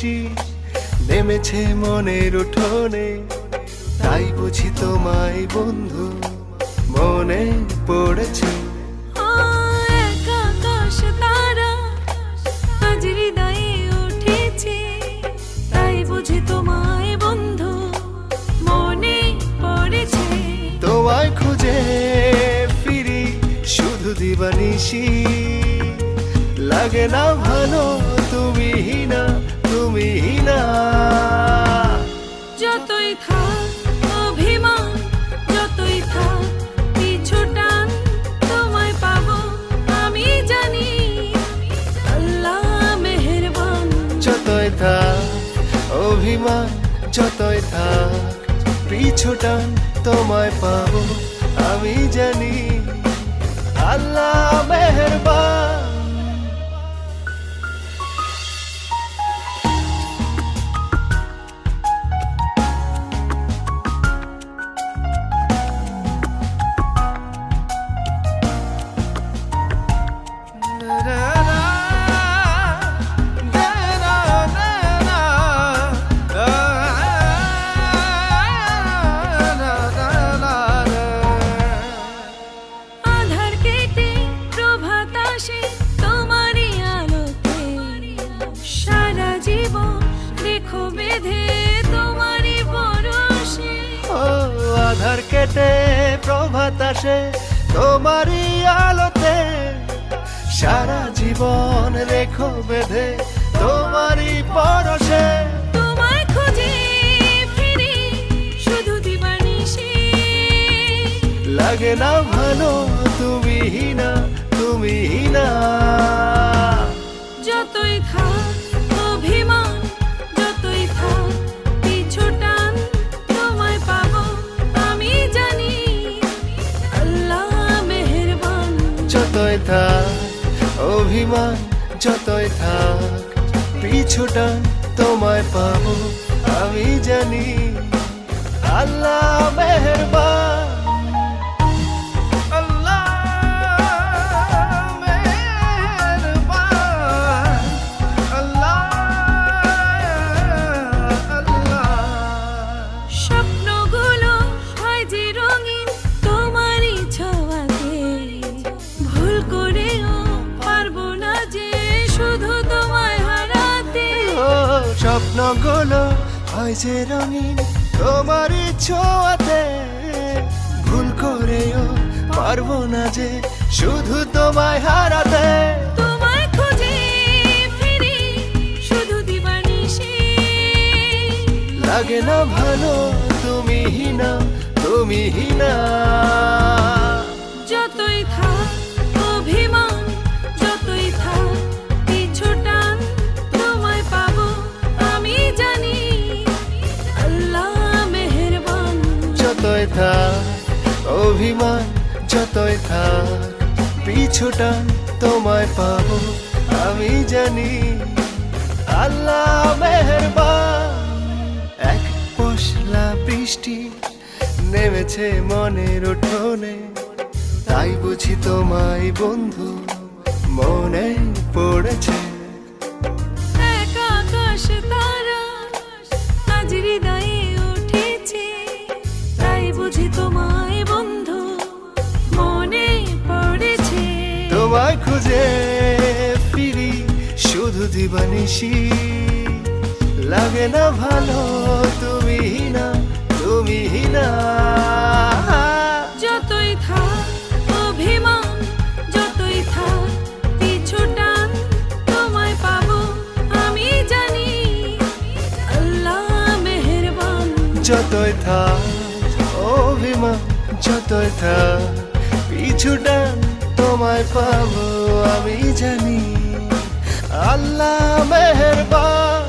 বৃষ্টি নেমেছে মনের উঠোনে তাই বুঝি তোমায় বন্ধু মনে পড়েছে। তোমায় খুঁজে ফিরি শুধু লাগে না ভালো তুমি না। যতই থাক অভিমান যতই থাক পিছু টান তোমায় পাবো আমি জানি। আল্লাহ মেহেরবান। যতই থাক অভিমান যতই থাক পিছু টান তোমায় আমি জানি। আল্লাহ মেহেরবান। বেঁধে তোমারই পরশে। তোমায় খুঁজে ফিরি শুধু দিবানিশি লাগে না ভালো তুমি না তুমি না যতই থাক অভিমান যতই থাক পিছু টান তোমায় পাবো আমি জানি। আল্লাহ মেহেরবান। যতই থাক অভিমান থাক পিছুটান তোমায় পাবো আমি জানি আল্লাহ মেহরবান। যে রঙিন তোমার ছোঁয়াতে। ভুল করেও পারব না যে শুধু তোমায় হারাতে। লাগে না ভালো তুমি না তুমি না অভিমান যতই থাক পিছুটান তোমায় পাবো, আমি জানি আল্লাহ মেহরবান। এক পশলা বৃষ্টি নেমেছে মনের উঠোনে, তাই বুঝি তোমায় বন্ধু মনে পড়েছে। শুধু দিবানিশি লাগে না ভালো তুমি না তুমি না যতই থাক অভিমান যতই থাক তোমায় পাবো আমি জানি আল্লাহ মেহেরবান। যতই থাক অভিমান যতই থাক পিছুটান তোমায় পাবো আমি জানি। আল্লাহ মেহরবান।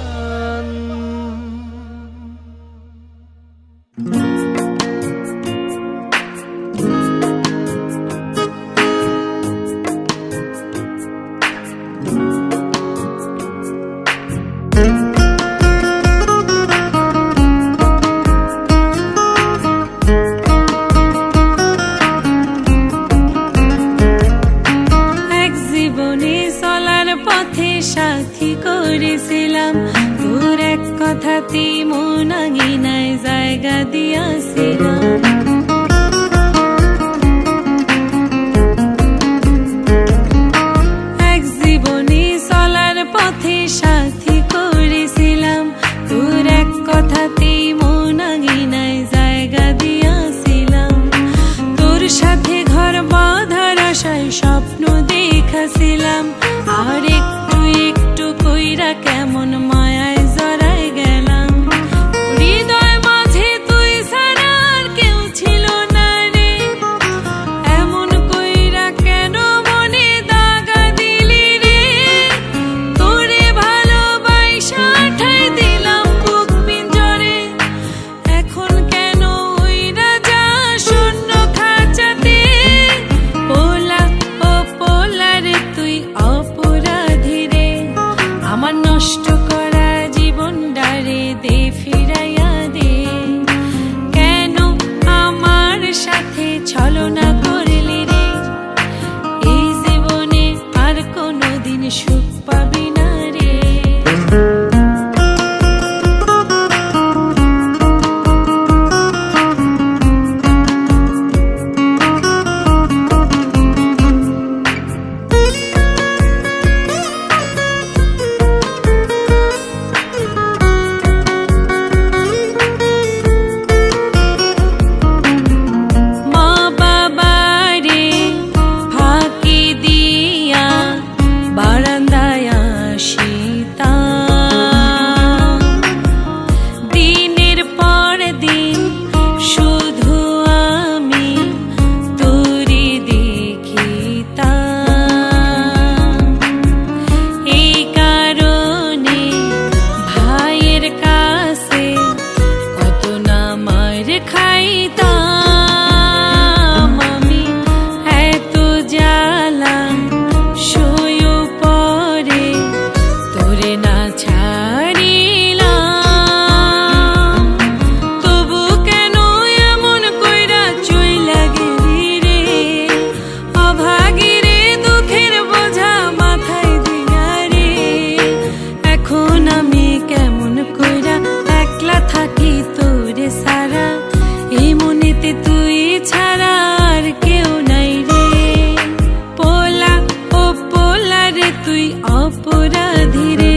কেমন pabi na অপরাধীরে,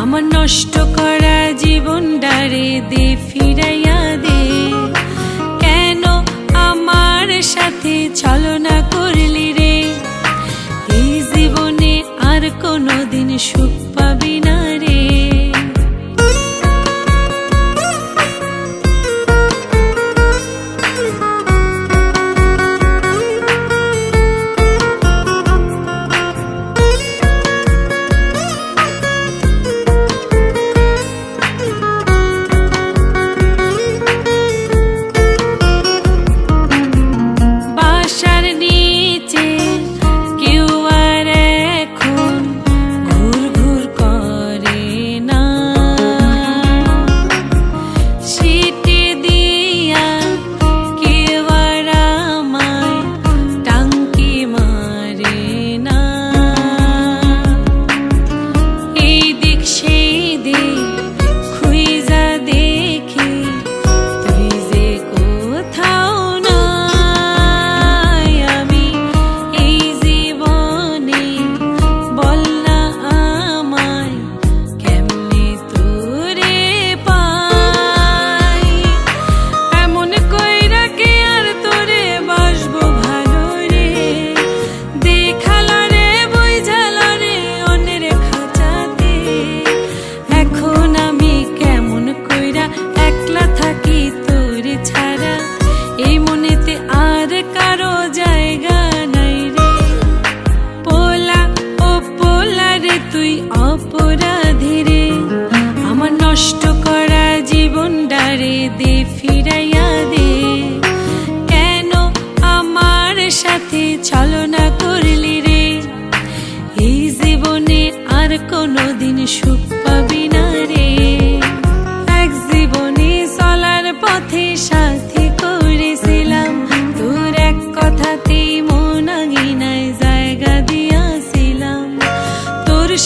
আমার নষ্ট করা জীবন ডারে দে ফিরাইয়া দে। কেন আমার সাথে ছলনা করলি রে? এই জীবনে আর কোনো দিন সুখ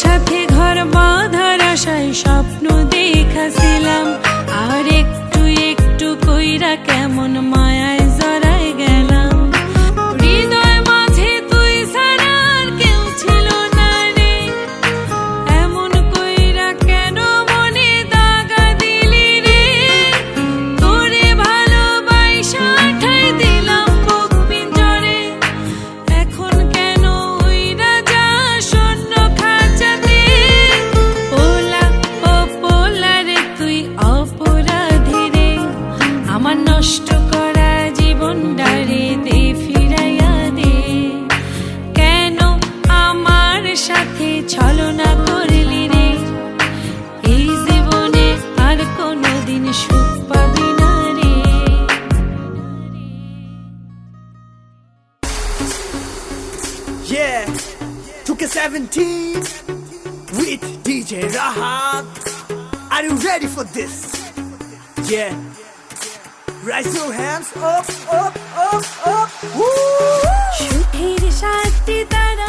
সাথে ঘর বাঁধার আশায় স্বপ্ন দেখাছিলাম। আর একটু একটু কইরা কেমন মায়ায় ছলনা করলি রে এই জীবনে আর কোনো দিন সুখ পাবি না রে Yeah, took a 17 with DJ Rahab. Are you ready for this? Yeah. Raise your hands up, up, up, up. Woo! সুখের শাস্তি তারা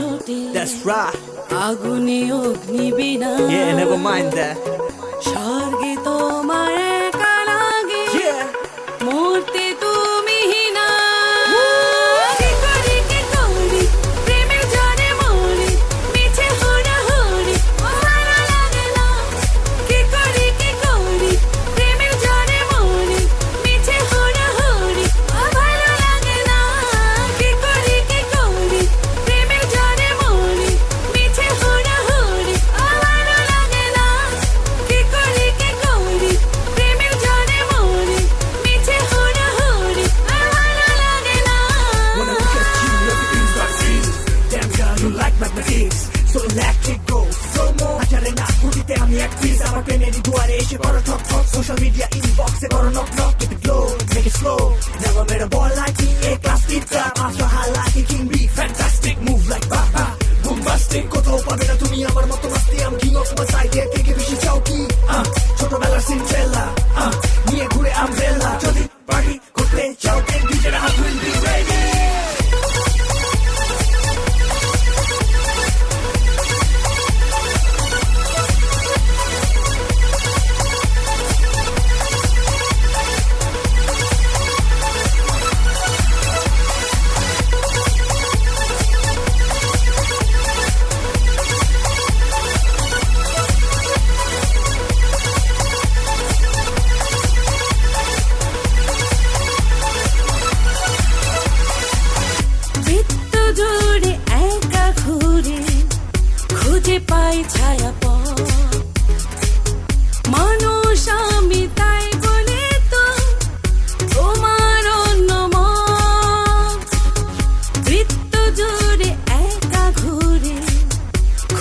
ছোটে That's right. আগুনে অগ্নি বিনা Yeah, never mind that. স্বর্গে তোমার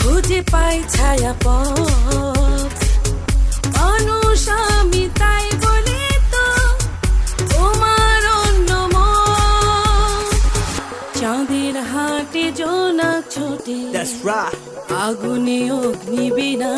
খুঁজে পাই ছায়া পথ অনুসামী তাই বলি তো তোমার অন্য চাঁদের হাটে জোনা ছোটে আগুনে অগ্নি বিনা।